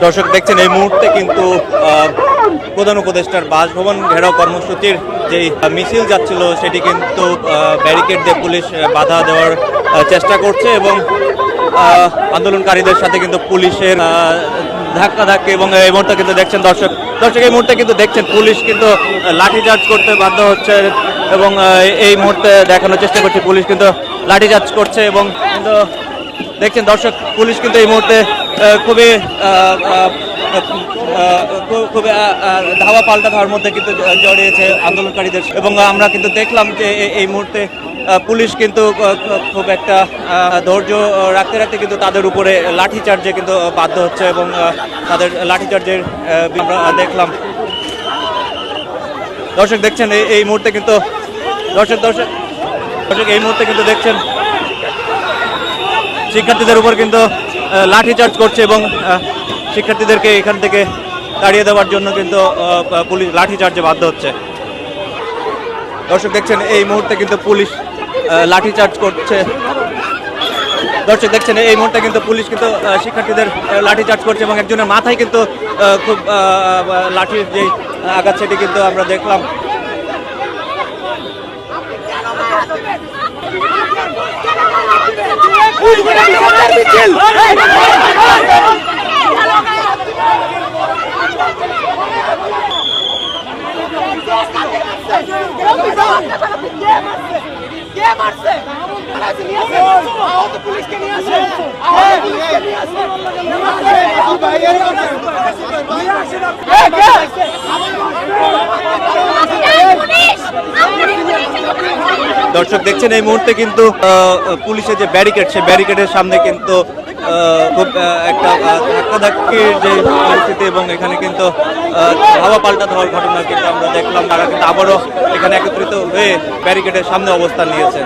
দর্শক দেখছেন এই মুহূর্তে কিন্তু প্রধান উপদেষ্টার বাসভবন ঘেরাও কর্মসূচির যে মিছিল যাচ্ছিল সেটি কিন্তু ব্যারিকেড দিয়ে পুলিশ বাধা দেওয়ার চেষ্টা করছে এবং আন্দোলনকারীদের সাথে কিন্তু পুলিশের আহ, ধাক্কাধাক্কি এবং এই মুহূর্তে কিন্তু দেখছেন দর্শক দর্শক এই মুহূর্তে কিন্তু দেখছেন পুলিশ কিন্তু লাঠিচার্জ করতে বাধ্য হচ্ছে এবং এই মুহূর্তে দেখানোর চেষ্টা করছে পুলিশ কিন্তু লাঠিচার্জ করছে এবং কিন্তু দেখছেন দর্শক পুলিশ কিন্তু এই মুহূর্তে খুবই খুবই ধাওয়া পাল্টা ধাওয়ার মধ্যে কিন্তু জড়িয়েছে আন্দোলনকারীদের। এবং আমরা কিন্তু দেখলাম যে এই মুহূর্তে পুলিশ কিন্তু খুব একটা ধৈর্য রাখতে রাখতে কিন্তু তাদের উপরে লাঠিচার্জে কিন্তু বাধ্য হচ্ছে এবং তাদের লাঠিচার্জের দেখলাম। দর্শক দেখছেন এই- মুহূর্তে কিন্তু, দর্শক দর্শক দর্শক, এই মুহূর্তে কিন্তু দেখছেন, শিক্ষার্থীদের উপর কিন্তু লাঠিচার্জ করছে এবং শিক্ষার্থীদেরকে এখান থেকে তাড়িয়ে দেওয়ার জন্য কিন্তু পুলিশ লাঠিচার্জে বাধ্য হচ্ছে। দর্শক দেখছেন, এই মুহূর্তে কিন্তু পুলিশ লাঠিচার্জ করছে। দর্শক দেখছেন, এই মুহূর্তে কিন্তু পুলিশ কিন্তু শিক্ষার্থীদের লাঠিচার্জ করছে এবং একজনের মাথায় কিন্তু খুব লাঠির যে আঘাত, সেটি কিন্তু আমরা দেখলাম কে মারছে নিয়ে আসে আহত পুলিশকে নিয়ে আসে। পুলিশকে নিয়ে আসে। দর্শক দেখছেন এই মুহূর্তে কিন্তু পুলিশের যে ব্যারিকেড, সেই ব্যারিকেডের সামনে কিন্তু খুব একটা ধাক্কা ধাক্কাধাক্কির যে পরিস্থিতি এবং এখানে কিন্তু হাওয়া পাল্টা দেওয়ার ঘটনা কিন্তু আমরা দেখলাম। তারা কিন্তু আবারও এখানে একত্রিত হয়ে ব্যারিকেডের সামনে অবস্থান নিয়েছে।